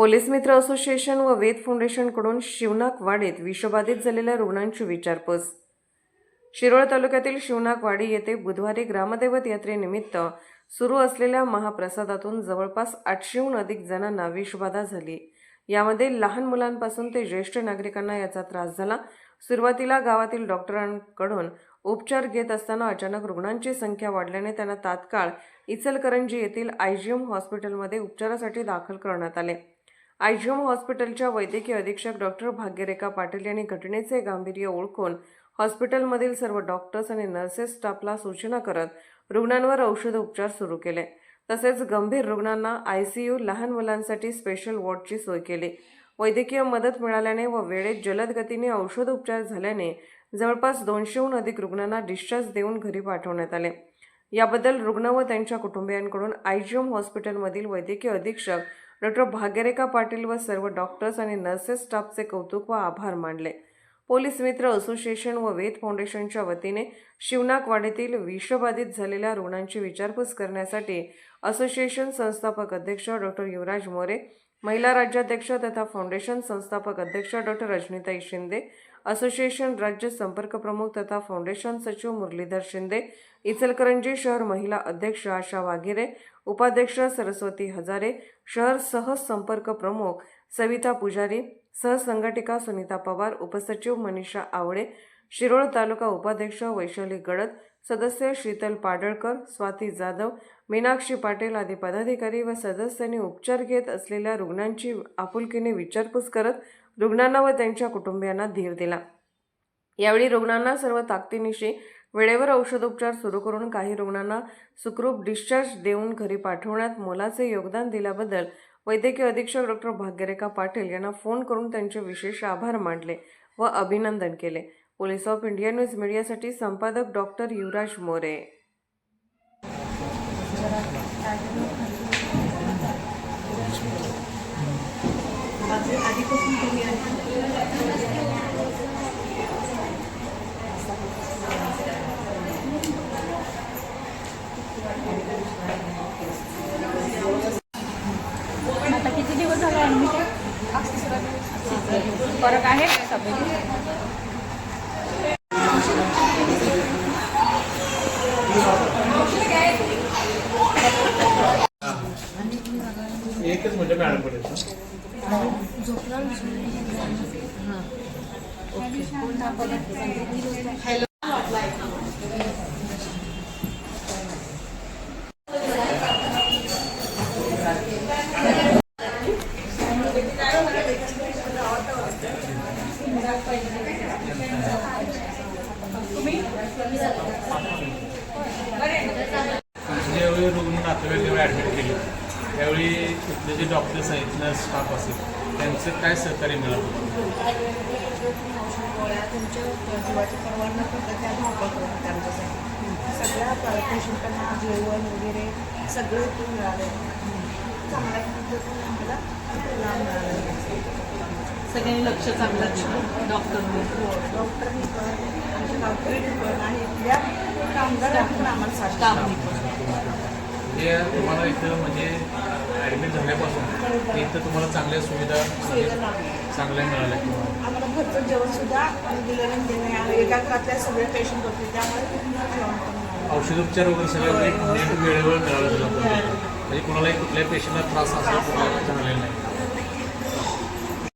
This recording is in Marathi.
पोलीस मित्र असोसिएशन व वेद फाउंडेशनकडून शिवनाक वाडीत विषबाधित झालेल्या रुग्णांची विचारपूस. शिरोळ तालुक्यातील शिवनाकवाडी येथे बुधवारी ग्रामदैवत यात्रेनिमित्त सुरू असलेल्या महाप्रसादातून जवळपास आठशेहून अधिक जणांना विषबाधा झाली. यामध्ये लहान मुलांपासून ते ज्येष्ठ नागरिकांना याचा त्रास झाला. सुरुवातीला गावातील डॉक्टरांकडून उपचार घेत असताना अचानक रुग्णांची संख्या वाढल्याने त्यांना तात्काळ इचलकरंजी येथील आयजीएम हॉस्पिटलमध्ये उपचारासाठी दाखल करण्यात आले. आयजीएम हॉस्पिटलच्या वैद्यकीय अधीक्षक डॉक्टर भाग्यरेखा पाटील यांनी घटनेचे गांभीर्य ओळखून हॉस्पिटलमधील सर्व डॉक्टर्स आणि नर्सेस स्टाफला सूचना करत रुग्णांवर औषध उपचार सुरू केले. तसेच गंभीर रुग्णांना आयसीयू लहान मुलांसाठी स्पेशल वॉर्डची सोय केली. वैद्यकीय मदत मिळाल्याने व वेळेत जलद गतीने औषध उपचार झाल्याने जवळपास दोनशेहून अधिक रुग्णांना डिस्चार्ज देऊन घरी पाठवण्यात आले. याबद्दल रुग्ण व त्यांच्या कुटुंबियांकडून आयजीएम हॉस्पिटलमधील वैद्यकीय अधीक्षक डॉक्टर भाग्यरेखा पाटील व सर्व डॉक्टर्स आणि नर्सेस स्टाफचे कौतुक व आभार मानले. पोलीस मित्र असोसिएशन व वेद फाउंडेशनच्या वतीने शिवनाकवाडीतील विषबाधित झालेल्या रुग्णांची विचारपूस करण्यासाठी असोसिएशन संस्थापक अध्यक्ष डॉक्टर युवराज मोरे महिला राज्याध्यक्ष तथा फाउंडेशन संस्थापक अध्यक्ष डॉक्टर रजनीताई शिंदे असोसिएशन राज्य संपर्क प्रमुख तथा फाउंडेशन सचिव मुरलीधर शिंदे इचलकरंजी शहर महिला अध्यक्ष आशा वाघिरे उपाध्यक्ष सरस्वती हजारे शहर सहसंपर्क प्रमुख सविता पुजारी सहसंघटिका सुनीता पवार उपसचिव मनीषा आवळे शिरोळ तालुका उपाध्यक्ष वैशाली गडद सदस्य शीतल पाडळकर स्वाती जाधव मीनाक्षी पाटील आदी पदाधिकारी व सदस्यांनी उपचार घेत असलेल्या रुग्णांची आपुलकीने विचारपूस करत रुग्णांना व त्यांच्या कुटुंबियांना धीर दिला. यावेळी रुग्णांना सर्व ताकदीनिशी वेळेवर औषधोपचार सुरू करून काही रुग्णांना सुखरूप डिस्चार्ज देऊन घरी पाठवण्यात मोलाचे योगदान दिल्याबद्दल वैद्यकीय अधीक्षक डॉक्टर भाग्यरेखा पाटील यांना फोन करून त्यांचे विशेष आभार मानले व अभिनंदन केले. पोलीस ऑफ इंडिया न्यूज मीडियासाठी संपादक डॉक्टर युवराज मोरे. आधीपासून तुम्ही आहे. आता किती दिवस झाले ॲडमिट फरक आहे? एकच म्हणजे मॅडम पडेल ज्यावेळी रुग्ण नातेवाईक जेव्हा ॲडमिट केले त्यावेळी तिथले जे डॉक्टर्स आहेत नर्स स्टाफ असेल त्यांचं काय सहकार्य मिळालं गोळ्या तुमच्या जीवाची पर्वा न करता त्या धावपळ करत होत्या आमच्यासाठी सगळ्या पेशंटांना जेवण वगैरे सगळं इथून मिळालं चांगल्या पद्धतीने आम्हाला लाभ मिळाला सगळ्यांनी लक्ष चांगलं दिलं डॉक्टरने डॉक्टरनी पण आमच्या गावकरी पण आणि इथल्या कामगारांनी पण आम्हाला स्टाफनी हे तुम्हाला इथं म्हणजे ॲडमिट झाल्यापासून इथं तुम्हाला चांगल्या सुविधा लाभल्या चांगल्या मिळाल्या आम्हाला घरचं जेवण सुद्धा दिलं नाही दिलं नाही एका घरातल्या सगळे पेशंट होते त्यामुळे. औषधोपचार वगैरे सगळं नीट वेळेवर मिळालं म्हणजे कुणालाही कुठल्याही पेशंटला त्रास असा झालेला नाही.